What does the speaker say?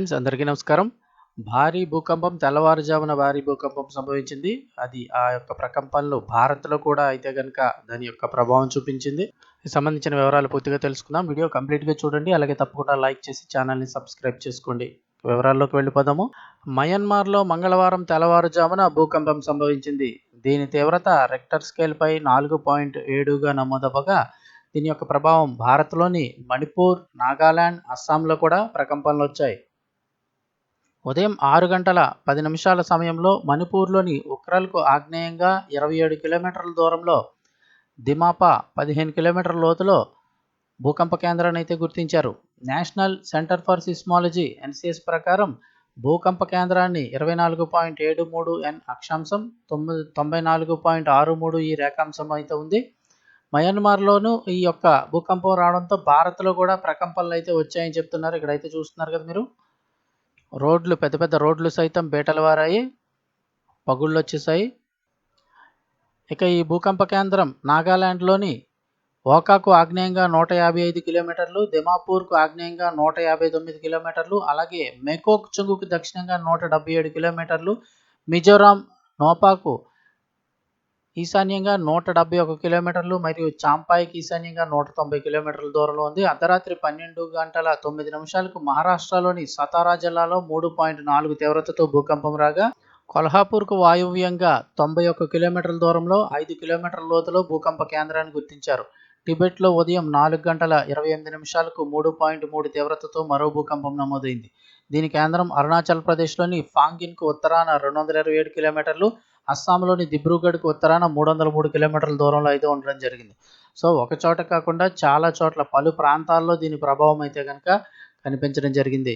Friends అందరికీ నమస్కారం. భారీ భూకంపం తెల్లవారుజామున భారీ భూకంపం సంభవించింది. అది ఆ యొక్క ప్రకంపనలు భారత్లో కూడా అయితే కనుక దాని యొక్క ప్రభావం చూపించింది. సంబంధించిన వివరాలు పూర్తిగా తెలుసుకుందాం. వీడియో కంప్లీట్గా చూడండి. అలాగే తప్పకుండా లైక్ చేసి ఛానల్ని సబ్స్క్రైబ్ చేసుకోండి. వివరాల్లోకి వెళ్ళిపోదాము. మయన్మార్లో మంగళవారం తెల్లవారుజామున భూకంపం సంభవించింది. దీని తీవ్రత రెక్టర్ స్కేల్పై నాలుగు పాయింట్ ఏడుగా నమోదవగా దీని యొక్క ప్రభావం భారత్లోని మణిపూర్ నాగాలాండ్ అస్సాంలో కూడా ప్రకంపనలు వచ్చాయి. ఉదయం ఆరు గంటల పది నిమిషాల సమయంలో మణిపూర్లోని ఉక్రల్కు ఆగ్నేయంగా ఇరవై ఏడు కిలోమీటర్ల దూరంలో దిమాపా పదిహేను కిలోమీటర్ల లోతులో భూకంప కేంద్రాన్ని అయితే గుర్తించారు. National centre for seismology NCS ప్రకారం భూకంప కేంద్రాన్ని ఇరవై నాలుగు పాయింట్ ఏడు మూడు ఎన్ అక్షాంశం తొమ్మిది తొంభై నాలుగు పాయింట్ ఆరు మూడు ఈ రేఖాంశం అయితే ఉంది. మయన్మార్లోనూ ఈ యొక్క భూకంపం రావడంతో భారత్లో కూడా ప్రకంపనలు అయితే వచ్చాయని చెప్తున్నారు. ఇక్కడైతే చూస్తున్నారు కదా మీరు. రోడ్లు పెద్ద పెద్ద రోడ్లు సైతం బేటలు వారాయి పగుళ్ళు వచ్చేసాయి ఇక ఈ భూకంప కేంద్రం నాగాలాండ్లోని ఓకాకు ఆగ్నేయంగా నూట యాభై ఐదు కిలోమీటర్లు దిమాపూర్కు ఆగ్నేయంగా నూట యాభై తొమ్మిది కిలోమీటర్లు అలాగే మెకోక్ చుంగుకు దక్షిణంగా నూట డెబ్బై ఏడు కిలోమీటర్లు మిజోరాం నోపాకు ఈశాన్యంగా నూట డెబ్బై ఒక కిలోమీటర్లు మరియు చాంపాయికి ఈశాన్యంగా నూట తొంభై కిలోమీటర్ల దూరంలో ఉంది. అర్ధరాత్రి పన్నెండు గంటల తొమ్మిది నిమిషాలకు మహారాష్ట్రలోని సతారా జిల్లాలో మూడు పాయింట్ నాలుగు తీవ్రతతో భూకంపం రాగా కొల్హాపూర్కు వాయువ్యంగా తొంభై ఒక్క కిలోమీటర్ల దూరంలో ఐదు కిలోమీటర్ల లోతులో భూకంప కేంద్రాన్ని గుర్తించారు. టిబెట్లో ఉదయం నాలుగు గంటల ఇరవై ఎనిమిది నిమిషాలకు మూడు పాయింట్ మూడు తీవ్రతతో మరో భూకంపం నమోదైంది. దీని కేంద్రం అరుణాచల్ ప్రదేశ్లోని ఫాంగిన్కు ఉత్తరాన రెండు వందల ఇరవై ఏడు కిలోమీటర్లు అస్సాంలోని దిబ్రూగఢ్కు ఉత్తరాన మూడు వందల మూడు కిలోమీటర్ల దూరంలో అయితే ఉండడం జరిగింది. సో ఒక చోట కాకుండా చాలా చోట్ల పలు ప్రాంతాల్లో దీని ప్రభావం అయితే కనుక కనిపించడం జరిగింది.